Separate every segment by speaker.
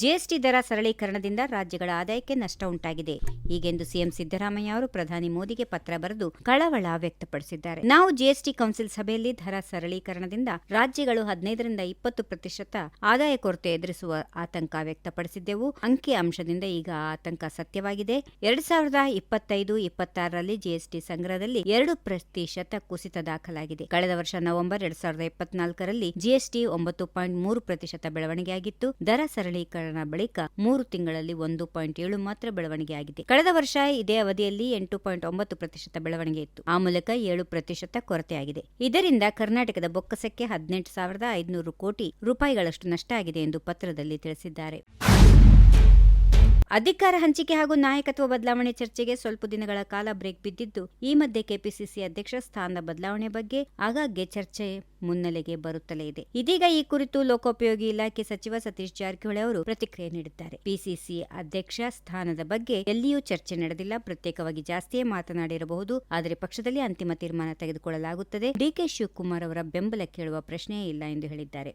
Speaker 1: GST ದರ ಸರಳೀಕರಣದಿಂದ ರಾಜ್ಯಗಳ ಆದಾಯಕ್ಕೆ ನಷ್ಟ ಉಂಟಾಗಿದೆ. ಹೀಗೆಂದು ಸಿಎಂ ಸಿದ್ದರಾಮಯ್ಯ ಅವರು ಪ್ರಧಾನಿ ಮೋದಿಗೆ ಪತ್ರ ಬರೆದು ಕಳವಳ ವ್ಯಕ್ತಪಡಿಸಿದ್ದಾರೆ. ನಾವು ಜಿಎಸ್ಟಿ ಕೌನ್ಸಿಲ್ ಸಭೆಯಲ್ಲಿ ದರ ಸರಳೀಕರಣದಿಂದ ರಾಜ್ಯಗಳು ಹದಿನೈದರಿಂದ ಇಪ್ಪತ್ತು ಪ್ರತಿಶತ ಆದಾಯ ಕೊರತೆ ಎದುರಿಸುವ ಆತಂಕ ವ್ಯಕ್ತಪಡಿಸಿದ್ದೆವು. ಅಂಕಿ ಅಂಶದಿಂದ ಈಗ ಆತಂಕ ಸತ್ಯವಾಗಿದೆ. ಎರಡ್ ಸಾವಿರದ ಇಪ್ಪತ್ತೈದು ಇಪ್ಪತ್ತಾರರಲ್ಲಿ ಜಿಎಸ್ಟಿ ಸಂಗ್ರಹದಲ್ಲಿ ಎರಡು ಪ್ರತಿಶತ ಕುಸಿತ ದಾಖಲಾಗಿದೆ. ಕಳೆದ ವರ್ಷ ನವೆಂಬರ್ ಎರಡ್ ಸಾವಿರದ ಇಪ್ಪತ್ನಾಲ್ಕರಲ್ಲಿ ಜಿಎಸ್ಟಿ ಒಂಬತ್ತು ಪಾಯಿಂಟ್ ಮೂರು ಪ್ರತಿಶತ ಬೆಳವಣಿಗೆಯಾಗಿತ್ತು. ದರ ಸರಳೀಕರಣ ಬಳಿಕ ಮೂರು ತಿಂಗಳಲ್ಲಿ ಒಂದು ಪಾಯಿಂಟ್ ಏಳು ಮಾತ್ರ ಬೆಳವಣಿಗೆಯಾಗಿದೆ ಕಳೆದ ವರ್ಷ ಇದೇ ಅವಧಿಯಲ್ಲಿ ಎಂಟು ಪಾಯಿಂಟ್ ಒಂಬತ್ತು ಪ್ರತಿಶತ ಬೆಳವಣಿಗೆ ಇತ್ತು. ಆ ಮೂಲಕ ಏಳು ಪ್ರತಿಶತ ಕೊರತೆಯಾಗಿದೆ. ಇದರಿಂದ ಕರ್ನಾಟಕದ ಬೊಕ್ಕಸಕ್ಕೆ ಹದಿನೆಂಟು ಸಾವಿರದ ಐದುನೂರು ಕೋಟಿ ರೂಪಾಯಿಗಳಷ್ಟು ನಷ್ಟ ಆಗಿದೆ ಎಂದು ಪತ್ರದಲ್ಲಿ ತಿಳಿಸಿದ್ದಾರೆ. ಅಧಿಕಾರ ಹಂಚಿಕೆ ಹಾಗೂ ನಾಯಕತ್ವ ಬದಲಾವಣೆ ಚರ್ಚೆಗೆ ಸ್ವಲ್ಪ ದಿನಗಳ ಕಾಲ ಬ್ರೇಕ್ ಬಿದ್ದಿದ್ದು, ಈ ಮಧ್ಯೆ ಕೆಪಿಸಿಸಿ ಅಧ್ಯಕ್ಷ ಸ್ಥಾನದ ಬದಲಾವಣೆ ಬಗ್ಗೆ ಆಗಾಗ್ಗೆ ಚರ್ಚೆ ಮುನ್ನೆಲೆಗೆ ಬರುತ್ತಲೇ ಇದೆ. ಇದೀಗ ಈ ಕುರಿತು ಲೋಕೋಪಯೋಗಿ ಇಲಾಖೆ ಸಚಿವ ಸತೀಶ್ ಜಾರಕಿಹೊಳಿ ಅವರು ಪ್ರತಿಕ್ರಿಯೆ ನೀಡಿದ್ದಾರೆ. ಪಿಸಿಸಿ ಅಧ್ಯಕ್ಷ ಸ್ಥಾನದ ಬಗ್ಗೆ ಎಲ್ಲಿಯೂ ಚರ್ಚೆ ನಡೆದಿಲ್ಲ. ಪ್ರತ್ಯೇಕವಾಗಿ ಜಾಸ್ತಿಯೇ ಮಾತನಾಡಿರಬಹುದು. ಆದರೆ ಪಕ್ಷದಲ್ಲಿ ಅಂತಿಮ ತೀರ್ಮಾನ ತೆಗೆದುಕೊಳ್ಳಲಾಗುತ್ತದೆ. ಡಿಕೆ ಶಿವಕುಮಾರ್ ಅವರ ಬೆಂಬಲ ಕೇಳುವ ಪ್ರಶ್ನೆಯೇ ಇಲ್ಲ ಎಂದು ಹೇಳಿದ್ದಾರೆ.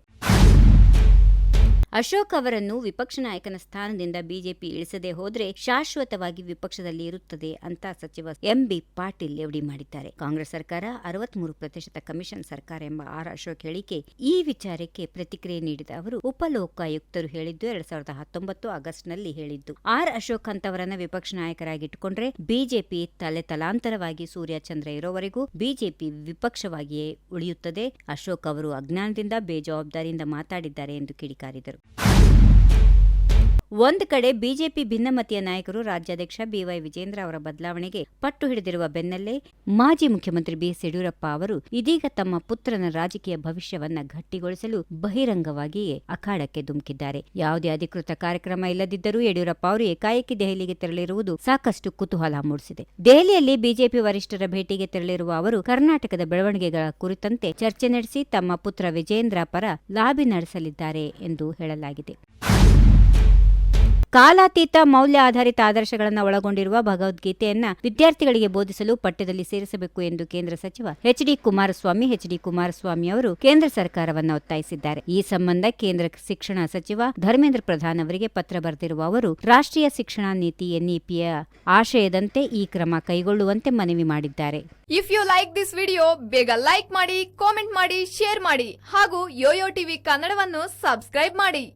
Speaker 1: ಅಶೋಕ್ ಅವರನ್ನು ವಿಪಕ್ಷ ನಾಯಕನ ಸ್ಥಾನದಿಂದ ಬಿಜೆಪಿ ಇಳಿಸದೆ ಹೋದರೆ ಶಾಶ್ವತವಾಗಿ ವಿಪಕ್ಷದಲ್ಲಿ ಇರುತ್ತದೆ ಅಂತ ಸಚಿವ ಎಂಬಿ ಪಾಟೀಲ್ ಲೇವಡಿ ಮಾಡಿದ್ದಾರೆ. ಕಾಂಗ್ರೆಸ್ ಸರ್ಕಾರ ಅರವತ್ಮೂರು ಪ್ರತಿಶತ ಕಮಿಷನ್ ಸರ್ಕಾರ ಎಂಬ ಆರ್ ಅಶೋಕ್ ಹೇಳಿಕೆ ಈ ವಿಚಾರಕ್ಕೆ ಪ್ರತಿಕ್ರಿಯೆ ನೀಡಿದ ಅವರು, ಉಪಲೋಕಾಯುಕ್ತರು ಹೇಳಿದ್ದು ಎರಡ್ ಸಾವಿರದ ಹತ್ತೊಂಬತ್ತು ಆಗಸ್ಟ್ನಲ್ಲಿ ಹೇಳಿದ್ದು. ಆರ್ ಅಶೋಕ್ ಅಂತವರನ್ನ ವಿಪಕ್ಷ ನಾಯಕರಾಗಿಟ್ಟುಕೊಂಡ್ರೆ ಬಿಜೆಪಿ ತಲೆ ತಲಾಂತರವಾಗಿ ಸೂರ್ಯ ಚಂದ್ರ ಇರೋವರೆಗೂ ಬಿಜೆಪಿ ವಿಪಕ್ಷವಾಗಿಯೇ ಉಳಿಯುತ್ತದೆ. ಅಶೋಕ್ ಅವರು ಅಜ್ಞಾನದಿಂದ, ಬೇಜವಾಬ್ದಾರಿಯಿಂದ ಮಾತಾಡಿದ್ದಾರೆ ಎಂದು ಕಿಡಿಕಾರಿದರು. ಒಂದು ಕಡೆ ಬಿಜೆಪಿ ಭಿನ್ನಮತೀಯ ನಾಯಕರು ರಾಜ್ಯಾಧ್ಯಕ್ಷ ಬಿವೈ ವಿಜೇಂದ್ರ ಅವರ ಬದಲಾವಣೆಗೆ ಪಟ್ಟು ಹಿಡಿದಿರುವ ಬೆನ್ನಲ್ಲೇ ಮಾಜಿ ಮುಖ್ಯಮಂತ್ರಿ ಬಿಎಸ್ ಯಡಿಯೂರಪ್ಪ ಅವರು ಇದೀಗ ತಮ್ಮ ಪುತ್ರನ ರಾಜಕೀಯ ಭವಿಷ್ಯವನ್ನ ಗಟ್ಟಿಗೊಳಿಸಲು ಬಹಿರಂಗವಾಗಿಯೇ ಅಖಾಡಕ್ಕೆ ಧುಮುಕಿದ್ದಾರೆ. ಯಾವುದೇ ಅಧಿಕೃತ ಕಾರ್ಯಕ್ರಮ ಇಲ್ಲದಿದ್ದರೂ ಯಡಿಯೂರಪ್ಪ ಅವರು ಏಕಾಏಕಿ ದೆಹಲಿಗೆ ತೆರಳಿರುವುದು ಸಾಕಷ್ಟು ಕುತೂಹಲ ಮೂಡಿಸಿದೆ. ದೆಹಲಿಯಲ್ಲಿ ಬಿಜೆಪಿ ವರಿಷ್ಠರ ಭೇಟಿಗೆ ತೆರಳಿರುವ ಅವರು ಕರ್ನಾಟಕದ ಬೆಳವಣಿಗೆಗಳ ಕುರಿತಂತೆ ಚರ್ಚೆ ನಡೆಸಿ ತಮ್ಮ ಪುತ್ರ ವಿಜೇಂದ್ರ ಪರ ಲಾಬಿ ನಡೆಸಲಿದ್ದಾರೆ ಎಂದು ಹೇಳಲಾಗಿದೆ. ಕಾಲಾತೀತ ಮೌಲ್ಯ ಆಧಾರಿತ ಆದರ್ಶಗಳನ್ನು ಒಳಗೊಂಡಿರುವ ಭಗವದ್ಗೀತೆಯನ್ನ ವಿದ್ಯಾರ್ಥಿಗಳಿಗೆ ಬೋಧಿಸಲು ಪಠ್ಯದಲ್ಲಿ ಸೇರಿಸಬೇಕು ಎಂದು ಕೇಂದ್ರ ಸಚಿವ H D Kumaraswamy H D Kumaraswamy ಅವರು ಕೇಂದ್ರ ಸರ್ಕಾರವನ್ನು ಒತ್ತಾಯಿಸಿದ್ದಾರೆ. ಈ ಸಂಬಂಧ ಕೇಂದ್ರ ಶಿಕ್ಷಣ ಸಚಿವ ಧರ್ಮೇಂದ್ರ ಪ್ರಧಾನ್ ಅವರಿಗೆ ಪತ್ರ ಬರೆದಿರುವ ಅವರು, ರಾಷ್ಟ್ರೀಯ ಶಿಕ್ಷಣ ನೀತಿ ಎನ್ಇಪಿಯ ಆಶಯದಂತೆ ಈ ಕ್ರಮ ಕೈಗೊಳ್ಳುವಂತೆ ಮನವಿ ಮಾಡಿದ್ದಾರೆ.
Speaker 2: If you like this video ಬೇಗ ಲೈಕ್ ಮಾಡಿ ಕಾಮೆಂಟ್ ಮಾಡಿ ಶೇರ್ ಮಾಡಿ ಹಾಗೂ ಯೋಯೋ ಟಿವಿ ಕನ್ನಡವನ್ನು ಸಬ್ಸ್ಕ್ರೈಬ್ ಮಾಡಿ.